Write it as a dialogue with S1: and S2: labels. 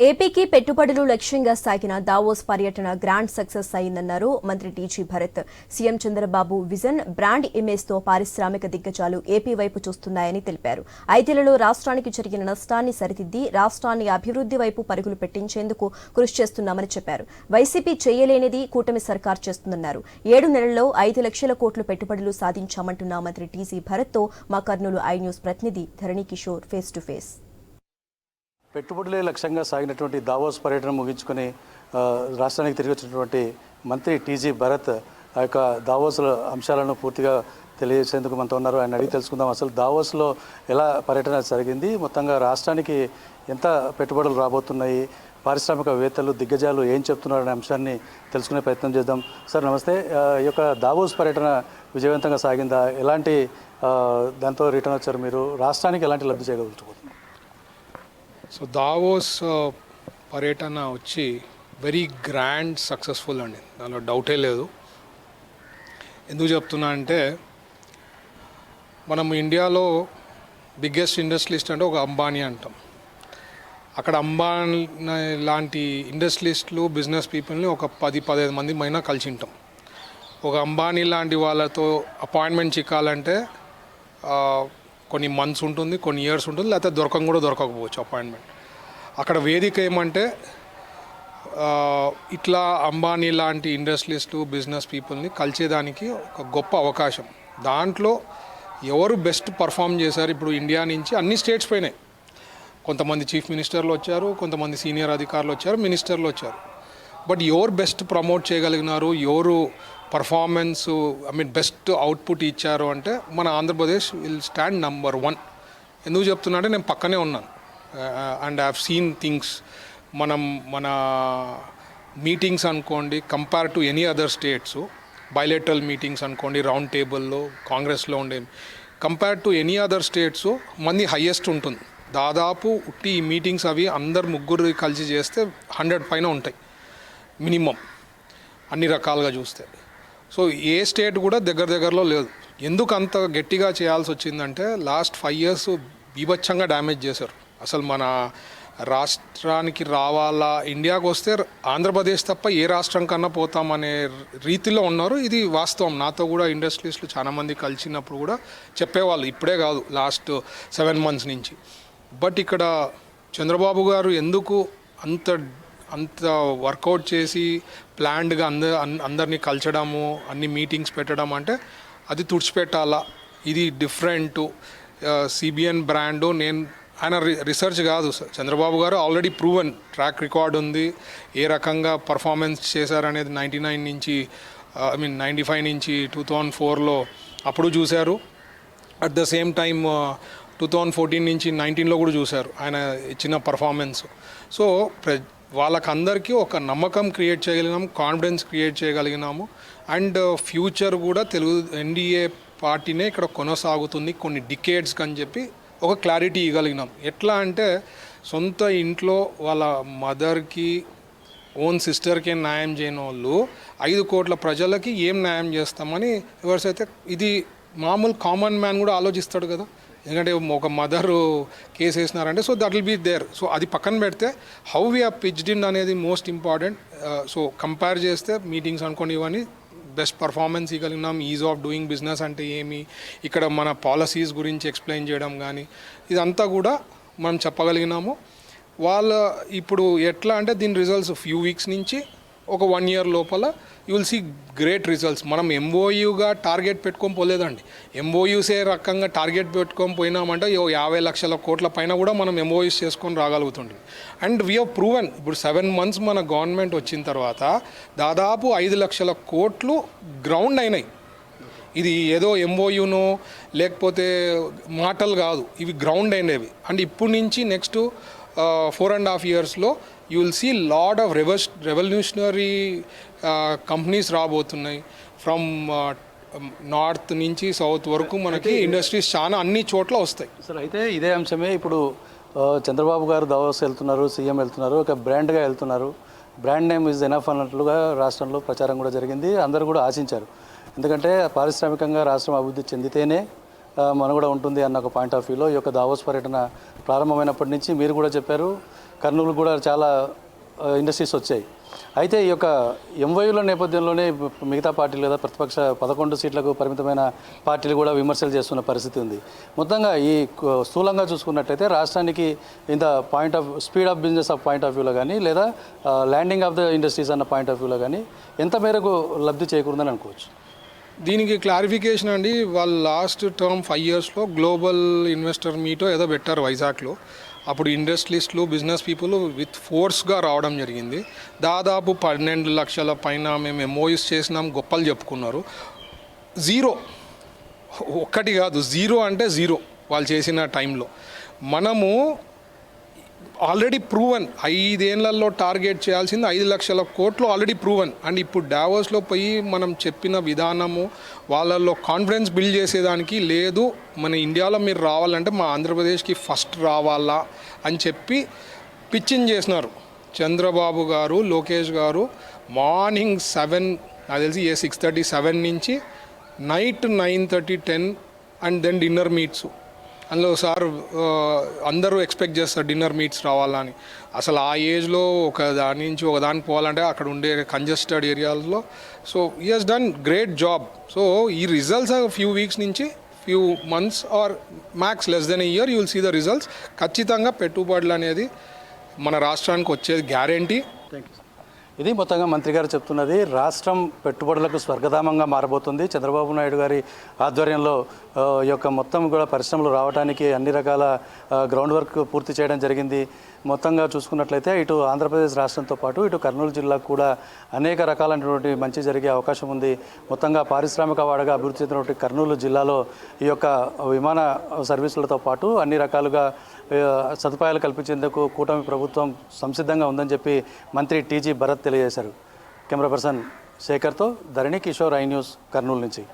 S1: ఏపీకి పెట్టుబడులు లక్ష్యంగా సాగిన దావోస్ పర్యటన గ్రాండ్ సక్సెస్ అయిందన్నారు మంత్రి TG Bharat. CM Chandrababu vision brand ఇమేజ్తో పారిశ్రామిక దిగ్గజాలు ఏపీ వైపు చూస్తున్నాయని తెలిపారు. ఐదేళ్ళలో రాష్ట్రానికి జరిగిన నష్టాన్ని సరిదిద్ది రాష్ట్రాన్ని అభివృద్ధి వైపు పరుగులు పెట్టించేందుకు కృషి చేస్తున్నామని చెప్పారు. వైసీపీ చేయలేనిది కూటమి సర్కార్ చేస్తుందన్నారు. ఏడు నెలల్లో ఐదు లక్షల కోట్లు పెట్టుబడులు సాధించామంటున్న మంత్రి టీజీ భరత్తో మా కర్నూలు ఐ న్యూస్ ప్రతినిధి Dharani Kishore face to face.
S2: పెట్టుబడులే లక్ష్యంగా సాగినటువంటి దావోస్ పర్యటన ముగించుకొని రాష్ట్రానికి తిరిగి వచ్చినటువంటి మంత్రి టీజీ భరత్ ఆ యొక్క దావోస్ల అంశాలను పూర్తిగా తెలియజేసేందుకు మనతో ఉన్నారు. ఆయన అడిగి తెలుసుకుందాం అసలు దావోస్లో ఎలా పర్యటన జరిగింది? మొత్తంగా రాష్ట్రానికి ఎంత పెట్టుబడులు రాబోతున్నాయి? పారిశ్రామికవేత్తలు దిగ్గజాలు ఏం చెప్తున్నారు అనే అంశాన్ని తెలుసుకునే ప్రయత్నం చేద్దాం. సార్ నమస్తే. ఈ యొక్క దావోస్ పర్యటన విజయవంతంగా సాగిందా? ఎలాంటి దాంతో రిటర్న్ వచ్చారు మీరు? రాష్ట్రానికి ఎలాంటి లబ్ధి చేయగలుగుతున్నారు?
S3: సో దావోస్ పర్యటన వచ్చి వెరీ గ్రాండ్ సక్సెస్ఫుల్ అండి. దానిలో డౌటే లేదు. ఎందుకు చెప్తున్నా అంటే మనం ఇండియాలో బిగ్గెస్ట్ ఇండస్ట్రియలిస్ట్ అంటే ఒక అంబానీ అంటాం. అక్కడ అంబానీ లాంటి ఇండస్ట్రియలిస్టులు బిజినెస్ పీపుల్ని ఒక పది పదిహేను మంది మైనా కలిసి ఉంటాం ఒక అంబానీ లాంటి వాళ్ళతో అపాయింట్మెంట్ చిక్కాలంటే కొన్ని మంత్స్ ఉంటుంది కొన్ని ఇయర్స్ ఉంటుంది లేకపోతే దొరకం కూడా దొరకకపోవచ్చు అపాయింట్మెంట్ అక్కడ వేదిక ఏమంటే ఇట్లా అంబానీ లాంటి ఇండస్ట్రియలిస్టు బిజినెస్ పీపుల్ని కలిసేదానికి ఒక గొప్ప అవకాశం. దాంట్లో ఎవరు బెస్ట్ పర్ఫామ్ చేశారు ఇప్పుడు ఇండియా నుంచి అన్ని స్టేట్స్ పోయినాయి కొంతమంది చీఫ్ మినిస్టర్లు వచ్చారు కొంతమంది సీనియర్ అధికారులు వచ్చారు మినిస్టర్లు వచ్చారు. బట్ ఎవరు బెస్ట్ ప్రమోట్ చేయగలిగినారు ఎవరు performance I mean best output ఇచ్చారు అంటే మన Andhra Pradesh will stand number one. ఎందుకు చెప్తున్నా అంటే నేను పక్కనే ఉన్నాను. And I seen things. మనం మన మీటింగ్స్ అనుకోండి compare to any other states bilateral meetings అనుకోండి రౌండ్ టేబుల్లో కాంగ్రెస్లో ఉండే compare to any other states మంది హయ్యెస్ట్ ఉంటుంది. దాదాపు ఉట్టి ఈ మీటింగ్స్ అవి అందరు ముగ్గురు కలిసి చేస్తే హండ్రెడ్ పైన ఉంటాయి. మినిమం అన్ని రకాలుగా చూస్తే. సో ఏ స్టేట్ కూడా దగ్గర దగ్గరలో లేదు. ఎందుకు అంత గట్టిగా చేయాల్సి వచ్చిందంటే లాస్ట్ ఫైవ్ ఇయర్స్ బీభత్సంగా డ్యామేజ్ చేశారు. అసలు మన రాష్ట్రానికి రావాలా ఇండియాకు వస్తే ఆంధ్రప్రదేశ్ తప్ప ఏ రాష్ట్రం కన్నా పోతామనే రీతిలో ఉన్నారు. ఇది వాస్తవం. నాతో కూడా ఇండస్ట్రీస్లో చాలామంది కలిసినప్పుడు కూడా చెప్పేవాళ్ళు. ఇప్పుడే కాదు లాస్ట్ సెవెన్ మంత్స్ నుంచి. బట్ ఇక్కడ చంద్రబాబు గారు ఎందుకు అంత అంత వర్కౌట్ చేసి ప్లాన్డ్గా అంద అందరినీ కలచడము అన్ని మీటింగ్స్ పెట్టడం అంటే అది తుడిచిపెట్టాలా. ఇది డిఫరెంట్. సిబిఎన్ బ్రాండు నేను ఆయన రి- రీసెర్చ్ కాదు. సార్ చంద్రబాబు గారు ఆల్రెడీ ప్రూవెన్. ట్రాక్ రికార్డ్ ఉంది. ఏ రకంగా పర్ఫార్మెన్స్ చేశారనేది నైంటీ నైన్ నుంచి ఐ మీన్ నైంటీ ఫైవ్ నుంచి టూ థౌజండ్ ఫోర్లో అప్పుడు చూశారు. At the same time two thousand fourteen నుంచి నైన్టీన్లో కూడా చూశారు ఆయన ఇచ్చిన పర్ఫార్మెన్స్. సో ప్ర వాళ్ళకందరికీ ఒక నమ్మకం క్రియేట్ చేయగలిగినాం కాన్ఫిడెన్స్ క్రియేట్ చేయగలిగినాము. అండ్ uh, ఫ్యూచర్ కూడా తెలుగు ఎన్డీఏ పార్టీనే ఇక్కడ కొనసాగుతుంది. కొన్ని డికేడ్స్కి అని చెప్పి ఒక క్లారిటీ ఇవ్వగలిగినాం. ఎట్లా అంటే సొంత ఇంట్లో వాళ్ళ మదర్కి ఓన్ సిస్టర్కి న్యాయం చేయని వాళ్ళు ఐదు కోట్ల ప్రజలకి ఏం న్యాయం చేస్తామని ఎవరిసైతే ఇది మామూలు కామన్ మ్యాన్ కూడా ఆలోచిస్తాడు కదా. ఎందుకంటే ఒక mother case వేసినారంటే so that will be there so అది పక్కన పెడితే how we are pitched in అనేది మోస్ట్ ఇంపార్టెంట్ సో కంపేర్ చేస్తే మీటింగ్స్ అనుకోండి ఇవన్నీ బెస్ట్ పర్ఫార్మెన్స్ ఇవ్వగలిగినాం ఈజ్ ఆఫ్ డూయింగ్ బిజినెస్ అంటే ఏమి ఇక్కడ మన పాలసీస్ గురించి ఎక్స్ప్లెయిన్ చేయడం కానీ ఇదంతా కూడా మనం చెప్పగలిగినాము. వాళ్ళ ఇప్పుడు ఎట్లా అంటే దీని రిజల్ట్స్ ఫ్యూ వీక్స్ నుంచి ఒక వన్ ఇయర్ లోపల you will see great results మనం ఎంఓయూగా టార్గెట్ పెట్టుకొని పోలేదండి. ఎంఓయూసే రకంగా టార్గెట్ పెట్టుకొని పోయినామంటే యాభై లక్షల కోట్ల పైన కూడా మనం ఎంఓయూస్ చేసుకొని రాగలుగుతుంటుంది. అండ్ వీ హవ్ ప్రూవెన్ ఇప్పుడు సెవెన్ మంత్స్ మన గవర్నమెంట్ వచ్చిన తర్వాత దాదాపు ఐదు లక్షల కోట్లు గ్రౌండ్ అయినాయి. ఇది ఏదో ఎంఓయూనో లేకపోతే మాటలు కాదు ఇవి గ్రౌండ్ అయినవి. అండ్ ఇప్పుడు నుంచి నెక్స్ట్ ఫోర్ అండ్ హాఫ్ ఇయర్స్లో you will see lot of రెవస్ revolutionary companies రాబోతున్నాయి. ఫ్రమ్ నార్త్ నుంచి సౌత్ వరకు మనకి ఇండస్ట్రీస్ చాలా అన్ని చోట్ల వస్తాయి.
S2: అసలు అయితే ఇదే అంశమే ఇప్పుడు ఆ, చంద్రబాబు గారు దావోస్ వెళ్తున్నారు సీఎం వెళ్తున్నారు ఒక బ్రాండ్గా వెళ్తున్నారు. బ్రాండ్ నేమ్ ఇస్ ఎనఫ్ అన్నట్లుగా రాష్ట్రంలో ప్రచారం కూడా జరిగింది. అందరూ కూడా ఆశించారు. ఎందుకంటే పారిశ్రామికంగా రాష్ట్రం అభివృద్ధి చెందితేనే ఆ, మనుగడ ఉంటుంది అన్న ఒక పాయింట్ ఆఫ్ వ్యూలో ఈ యొక్క దావోస్ పర్యటన ప్రారంభమైనప్పటి నుంచి మీరు కూడా చెప్పారు. కర్నూలు కూడా చాలా ఇండస్ట్రీస్ వచ్చాయి. అయితే ఈ యొక్క ఎంవైల నేపథ్యంలోనే మిగతా పార్టీలు లేదా ప్రతిపక్ష పదకొండు సీట్లకు పరిమితమైన పార్టీలు కూడా విమర్శలు చేస్తున్న పరిస్థితి ఉంది. మొత్తంగా ఈ స్థూలంగా చూసుకున్నట్లయితే రాష్ట్రానికి ఇంత point of speed of business of point of వ్యూలో కానీ లేదా ల్యాండింగ్ ఆఫ్ ద ఇండస్ట్రీస్ అన్న పాయింట్ ఆఫ్ వ్యూలో కానీ ఎంత మేరకు లబ్ధి చేకూరుందని అనుకోవచ్చు?
S3: దీనికి క్లారిఫికేషన్ అండి వాళ్ళు లాస్ట్ టర్మ్ ఫైవ్ ఇయర్స్లో గ్లోబల్ ఇన్వెస్టర్ మీటో ఏదో పెట్టారు వైజాగ్లో. అప్పుడు ఇండస్ట్రీస్లు బిజినెస్ పీపుల్ విత్ ఫోర్స్గా రావడం జరిగింది. దాదాపు పన్నెండు లక్షల పైన మేము ఎంఓయూస్ చేసినాం గొప్పలు చెప్పుకున్నారు. జీరో. ఒక్కటి కాదు జీరో అంటే జీరో వాళ్ళు చేసిన టైంలో. మనము ఆల్రెడీ ప్రూవన్. ఐదేళ్ళలో టార్గెట్ చేయాల్సింది ఐదు లక్షల కోట్లు ఆల్రెడీ ప్రూవన్. అండ్ ఇప్పుడు డావోస్లో పోయి మనం చెప్పిన విధానము వాళ్ళల్లో కాన్ఫిడెన్స్ బిల్డ్ చేసేదానికి లేదు. మన ఇండియాలో మీరు రావాలంటే మా ఆంధ్రప్రదేశ్కి ఫస్ట్ రావాలా అని చెప్పి పిచ్చింగ్ చేసినారు. చంద్రబాబు గారు లోకేష్ గారు మార్నింగ్ సెవెన్ నాకు తెలిసి ఏ సిక్స్ థర్టీ సెవెన్ నుంచి night nine thirty ten and then dinner meets. అందులో సార్ అందరూ ఎక్స్పెక్ట్ చేస్తారు డిన్నర్ మీట్స్ రావాలని. అసలు ఆ ఏజ్లో ఒక దాని నుంచి ఒక దానికి పోవాలంటే అక్కడ ఉండే కంజెస్టెడ్ ఏరియాస్లో so he has done great job so ఈ రిజల్ట్స్ ఫ్యూ వీక్స్ నుంచి few months or max less than year you will see the results ఖచ్చితంగా పెట్టుబడులు అనేది మన రాష్ట్రానికి వచ్చేది గ్యారంటీ
S2: థ్యాంక్ యూ ఇది మొత్తంగా మంత్రి గారు చెప్తున్నది. రాష్ట్రం పెట్టుబడులకు స్వర్గధామంగా మారబోతుంది. చంద్రబాబు నాయుడు గారి ఆధ్వర్యంలో ఈ యొక్క మొత్తం కూడా పరిశ్రమలు రావడానికి అన్ని రకాల గ్రౌండ్ వర్క్ పూర్తి చేయడం జరిగింది. మొత్తంగా చూసుకున్నట్లయితే ఇటు ఆంధ్రప్రదేశ్ రాష్ట్రంతో పాటు ఇటు కర్నూలు జిల్లాకు కూడా అనేక రకాలైనటువంటి మంచి జరిగే అవకాశం ఉంది. మొత్తంగా పారిశ్రామిక వాడగా అభివృద్ధి చెందినటువంటి కర్నూలు జిల్లాలో ఈ యొక్క విమాన సర్వీసులతో పాటు అన్ని రకాలుగా సదుపాయాలు కల్పించేందుకు కూటమి ప్రభుత్వం సంసిద్ధంగా ఉందని చెప్పి మంత్రి టీజీ భరత్ తెలియజేశారు. కెమెరా పర్సన్ శేఖర్తో ధరణి కిషోర్ ఐ న్యూస్ కర్నూలు నుంచి.